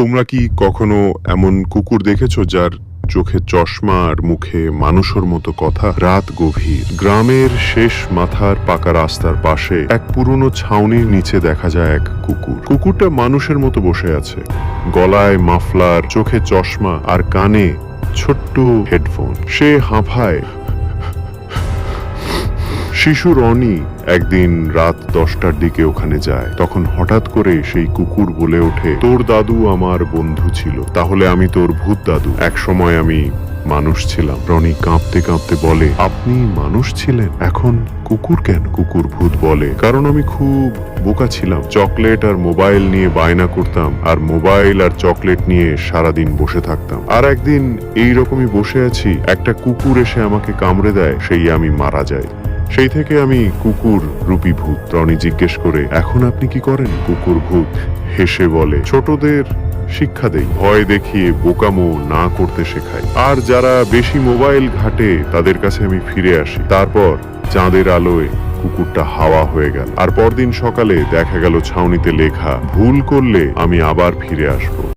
তোমরা কি কখনো এমন কুকুর দেখেছ যার চোখে চশমা আর মুখে মানুষের মতো কথা? রাত গভীর। গ্রামের শেষ মাথার পাকা রাস্তার পাশে এক পুরনো ছাউনির নিচে দেখা যায় এক কুকুর। কুকুরটা মানুষের মতো বসে আছে। গলায় মাফলার, চোখে চশমা আর কানে ছোট্ট হেডফোন। সে হাঁফায় শিশু রনি একদিন রাত দশটার দিকে ওখানে যায়। তখন হঠাৎ করে সেই কুকুর বলে ওঠে, তোর দাদু আমার বন্ধু ছিল, তাহলে আমি তোর ভূত দাদু। এক সময় আমি মানুষ ছিলাম। রনি কাঁপতে কাঁপতে বলে, আপনি মানুষ ছিলেন? এখন কুকুর কেন? কুকুর ভূত বলে, কারণ আমি খুব বোকা ছিলাম। চকলেট আর মোবাইল নিয়ে বায়না করতাম আর মোবাইল আর চকলেট নিয়ে সারাদিন বসে থাকতাম। আর একদিন এই রকমই বসে আছি, একটা কুকুর এসে আমাকে কামড়ে দেয়, সেই আমি মারা যাই। সেই থেকে আমি কুকুর রূপী ভূত। রনি জিজ্ঞেস করে, এখন আপনি কি করেন? কুকুর ভূত হেসে বলে, ছোটদের শিক্ষা দেই। ভয় দেখিয়ে বোকামো না করতে শেখাই। আর যারা বেশি মোবাইল ঘাটে, তাদের কাছে আমি ফিরে আসি। তারপর চাঁদের আলোয় কুকুরটা হাওয়া হয়ে গেল। আর পরদিন সকালে দেখা গেল ছাউনিতে লেখা, ভুল করলে আমি আবার ফিরে আসব।